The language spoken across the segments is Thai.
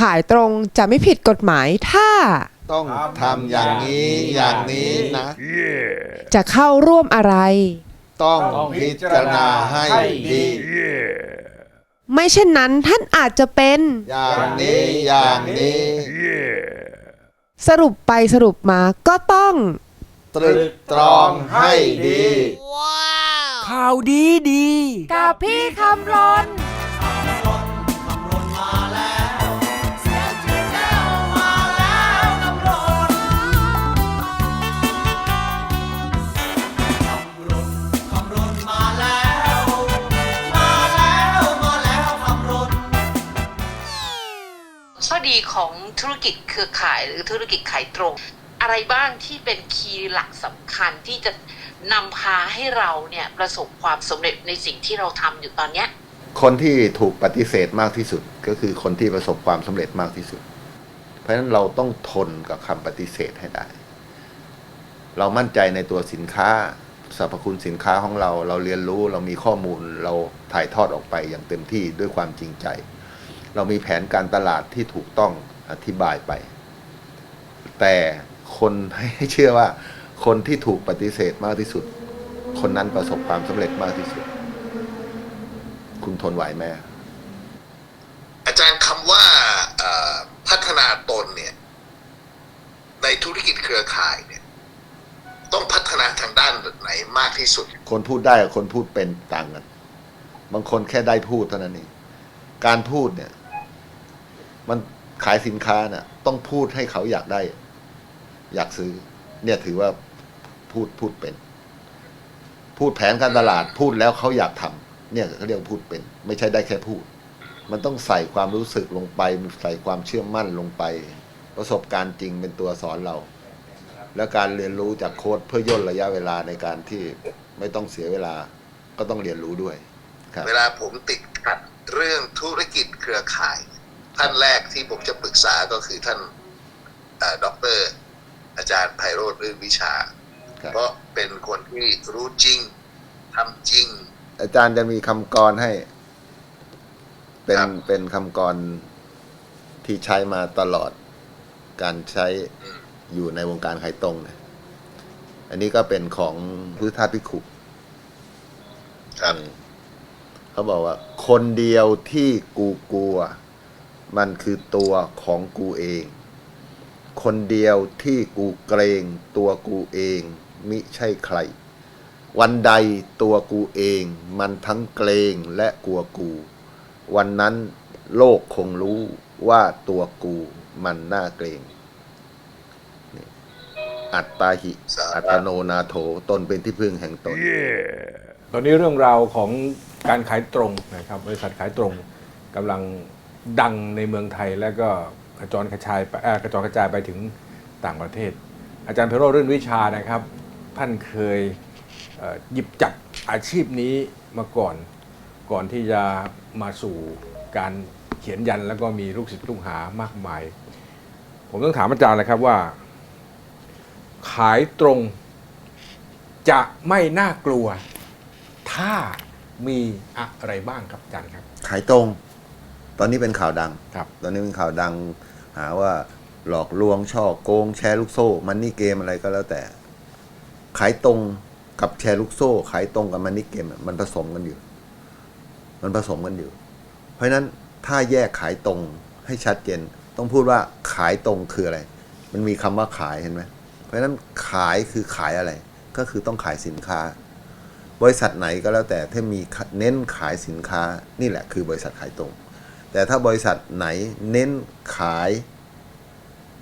ขายตรงจะไม่ผิดกฎหมายถ้า ต้องทำอย่างนี้อย่างนี้นะ จะเข้าร่วมอะไร ต้องพิจารณาให้ดี ไม่เช่นนั้นท่านอาจจะเป็น อย่างนี้อย่างนี้ สรุปไปสรุปมาก็ต้อง ตรึกตรองให้ดี ข่าวดีดี กับพี่คำรน ธุรกิจเครือข่ายหรือธุรกิจขายตรง อะไรบ้างที่เป็นคีย์หลักสำคัญที่จะนำพาให้เราเนี่ยประสบความสำเร็จในสิ่งที่เราทำอยู่ตอนเนี้ย คนที่ถูกปฏิเสธมากที่สุดก็คือคนที่ประสบความสำเร็จมากที่สุด เพราะฉะนั้นเราต้องทนกับคำปฏิเสธให้ได้ เรามั่นใจในตัวสินค้าสรรพคุณสินค้าของเรา เราเรียนรู้เรามีข้อมูลเราถ่ายทอดออกไปอย่างเต็มที่ด้วยความจริงใจ เรามีแผนการตลาดที่ถูกต้อง อธิบายไป แต่คนให้เชื่อว่า คนที่ถูกปฏิเสธมากที่สุด คนนั้นประสบความสำเร็จมากที่สุด คุณทนไหวไหมอาจารย์คำว่าเอ่อพัฒนาตนเนี่ย ในธุรกิจเครือข่ายเนี่ย ต้องพัฒนาทางด้านไหนมากที่สุด คนพูดได้กับคนพูดเป็นต่างกันบางคนแค่ได้พูดเท่านั้นเองการพูดเนี่ย มัน ขายสินค้าน่ะ ต้องพูดให้เขาอยากได้ อยากซื้อ เนี่ยถือว่าพูดพูดเป็น พูดแผนการตลาดพูดแล้วเขาอยากทำเนี่ยเขาเรียกพูดเป็น ไม่ใช่ได้แค่พูด มันต้องใส่ความรู้สึกลงไปใส่ความเชื่อมั่นลงไป ประสบการณ์จริงเป็นตัวสอนเรา และการเรียนรู้จากโค้ดเพื่อย่นระยะเวลาในการที่ไม่ต้องเสียเวลาก็ต้องเรียนรู้ด้วยครับเวลาผมติดขัดเรื่องธุรกิจเครือข่าย ท่านแรกที่ผมจะปรึกษาก็คือท่านด็อกเตอร์อาจารย์ไพโรธรื่นวิชาครับเพราะเป็นคนที่รู้จริงทำจริง อาจารย์จะมีคำกรให้ เป็นครับเป็นคำกรที่ใช้มาตลอดการใช้อยู่ในวงการขายตรงเนี่ยอันนี้ก็เป็นของพุทธทาสพิกขุครับอืมเขาบอกว่า คนเดียวที่กูกลัว มันคือตัวของกูเอง คนเดียวที่กูเกรงตัวกูเอง มิใช่ใคร วันใดตัวกูเองมันทั้งเกรงและกลัวกู วันนั้นโลกคงรู้ว่าตัวกูมันน่าเกรงอัตตาหิ อัตโนนาโถ ตนเป็นที่พึ่งแห่งตน ตอนนี้เรื่องราวของการขายตรงนะครับบริษัทขายตรงกำลัง ดังในเมืองไทยแล้วก็กระจรกระจายไปเอ่อกระจรกระจายไปถึงต่างประเทศ อาจารย์เพโรรื่นวิชานะครับ ท่านเคยเหยิบจับอาชีพนี้มาก่อน ก่อนที่จะมาสู่การเขียนยันแล้วก็มีลูกศิษย์ลูกหามากมาย ผมต้องถามอาจารย์เลยครับว่า ขายตรงจะไม่น่ากลัว ถ้ามีอะไรบ้างครับอาจารย์ครับ ขายตรง ตอนนี้เป็นข่าวดัง ครับ ตอนนี้เป็นข่าวดัง หาว่าหลอกลวงช่อโกง แชร์ลูกโซ่ มันนี่เกมอะไรก็แล้วแต่ ขายตรงกับแชร์ลูกโซ่ ขายตรงกับมันนี่เกมอะมันผสมกันอยู่ มันผสมกันอยู่ เพราะฉะนั้นถ้าแยกขายตรงให้ชัดเจน ต้องพูดว่าขายตรงคืออะไร มันมีคำว่าขายเห็นไหมเพราะฉะนั้นขายคือขายอะไร ก็คือต้องขายสินค้า บริษัทไหนก็แล้วแต่ที่มีเน้นขายสินค้านี่แหละคือบริษัทขายตรง แต่ถ้าบริษัทไหนเน้นขาย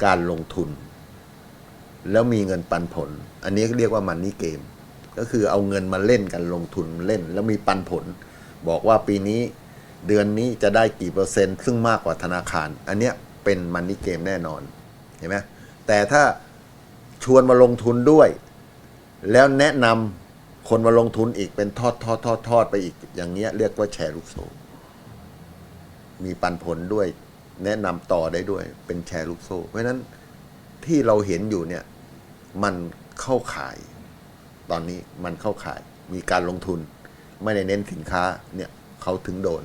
การลงทุน แล้วมีเงินปันผล อันนี้เรียกว่ามันนี่เกม ก็คือเอาเงินมาเล่นกันลงทุนเล่น แล้วมีปันผล บอกว่าปีนี้เดือนนี้จะได้กี่เปอร์เซ็นต์ ซึ่งมากกว่าธนาคาร อันเนี้ยเป็นมันนี่เกมแน่นอนเห็นไหมแต่ถ้าชวนมาลงทุนด้วย แล้วแนะนำคนมาลงทุนอีกเป็นทอดทอดทอดทอดไปอีกอย่างเงี้ยเรียกว่าแชร์ลูกโซ่ มีปันผลด้วย แนะนำต่อได้ด้วย เป็นแชร์ลูกโซ่ เพราะฉะนั้นที่เราเห็นอยู่เนี่ยมันเข้าขาย ตอนนี้มันเข้าขาย มีการลงทุน ไม่ได้เน้นสินค้าเนี่ยเขาถึงโดน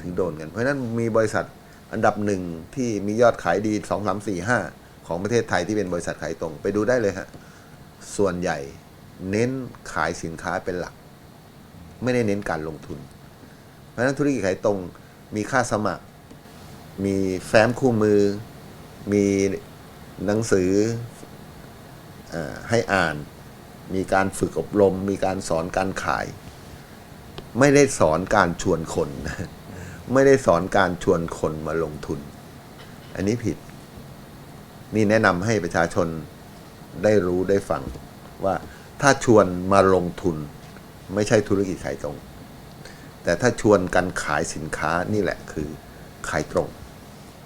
ถึงโดนกัน เพราะฉะนั้นมีบริษัทอันดับหนึ่งที่มียอดขายดีสองสามสี่ห้าของประเทศไทยที่เป็นบริษัทขายตรง ไปดูได้เลยฮะ ส่วนใหญ่เน้นขายสินค้าเป็นหลัก ไม่ได้เน้นการลงทุน เพราะฉะนั้นธุรกิจขายตรง มีค่าสมัคร มีแฟ้มคู่มือ มีหนังสือออให้อ่าน มีการฝึกอบรม มีการสอนการขาย ไม่ได้สอนการชวนคน ไม่ได้สอนการชวนคนมาลงทุน อันนี้ผิด นี่แนะนำให้ประชาชนได้รู้ได้ฟังว่าถ้าชวนมาลงทุน ไม่ใช่ธุรกิจขายตรง แต่ถ้าชวนกันขายสินค้านี่แหละคือขายตรง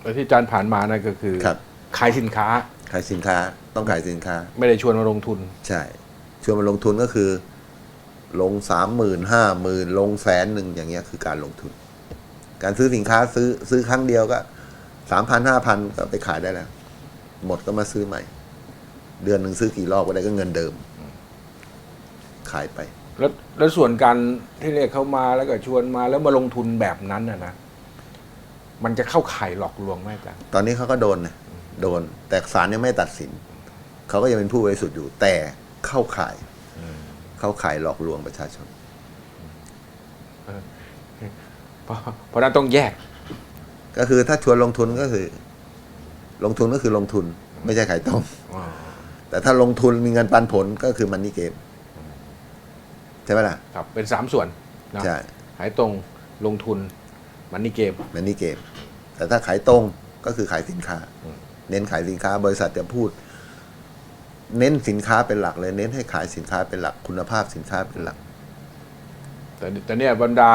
แล้วที่อาจารย์ผ่านมานั่นก็คือครับ ขายสินค้า ขายสินค้าต้องขายสินค้า ไม่ได้ชวนมาลงทุน ใช่ ชวนมาลงทุนก็คือ ลงสามหมื่นห้าหมื่นลงแสนหนึ่งอย่างเงี้ยคือการลงทุน การซื้อสินค้าซื้อซื้อครั้งเดียวก็สามพันห้าพันก็ไปขายได้แล้ว หมดก็มาซื้อใหม่ เดือนหนึ่งซื้อกี่รอบก็ได้ก็เงินเดิม ขายไป แล้วแล้วส่วนการที่เรียกเขามาแล้วก็ชวนมาแล้วมาลงทุนแบบนั้นนะนะมันจะเข้าข่ายหลอกลวงไหมอาจารย์ตอนนี้เขาก็โดนนะโดน แต่ศาลยังไม่ตัดสิน เขาก็ยังเป็นผู้บริสุทธิ์อยู่ แต่เข้าข่าย เข้าข่ายหลอกลวงประชาชน เพราะเพราะฉะนั้นต้องแยก ก็คือถ้าชวนลงทุนก็คือ ลงทุนก็คือลงทุน ไม่ใช่ขายตรง แต่ถ้าลงทุนมีเงินปันผลก็คือมันนี่เกม ใช่ไหมล่ะครับเป็นสามส่วนนะใช่ขายตรงลงทุนมันนี่เกมมันนี่เกม แต่ถ้าขายตรงก็คือขายสินค้าอืมเน้นขายสินค้าบริษัทจะพูด เน้นสินค้าเป็นหลักเลย เน้นให้ขายสินค้าเป็นหลักคุณภาพสินค้าเป็นหลัก แต่แต่เนี่ยบรรดา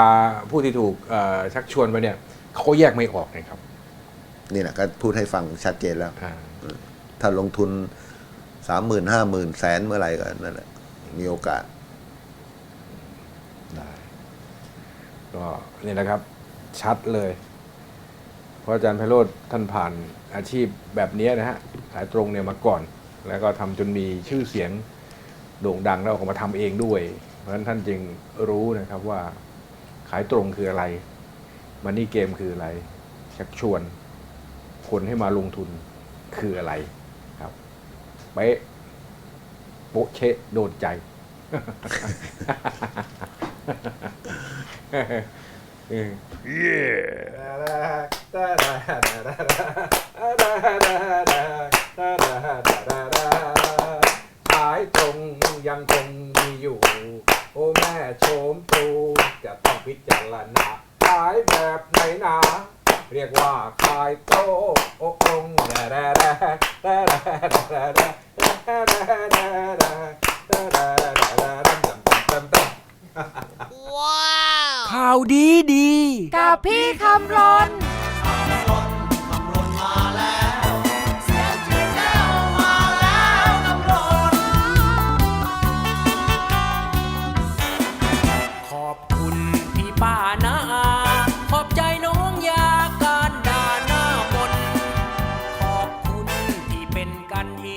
ผู้ที่ถูกเอ่อชักชวนไปเนี่ยเขาแยกไม่ออกนะครับ นี่แหละก็พูดให้ฟังชัดเจนแล้วอ่าถ้าลงทุนสามหมื่นห้าหมื่นแสนเมื่อไหร่ก็นั่นแหละมีโอกาส ได้ ก็นี่นะครับชัดเลยเพราะอาจารย์ไพโรธท่านผ่านอาชีพแบบนี้นะฮะขายตรงเนี่ยมาก่อน แล้วก็ทำจนมีชื่อเสียงโด่งดังแล้วออกมาทำเองด้วย เพราะฉะนั้นท่านจึงรู้นะครับว่าขายตรงคืออะไรมันนี่เกมคืออะไรชักชวนคนให้มาลงทุนคืออะไรครับเป๊ะโปะเชะโดนใจ ขายตรงยังคงมีอยู่โอ้แม่โฉมตรูจะต้องพิจารณาขายแบบไหนนาเรียกว่าขายโตโอ้องแร่แร่แร่แร่แร่แร่ ข่าวดีดี กับพี่คำรน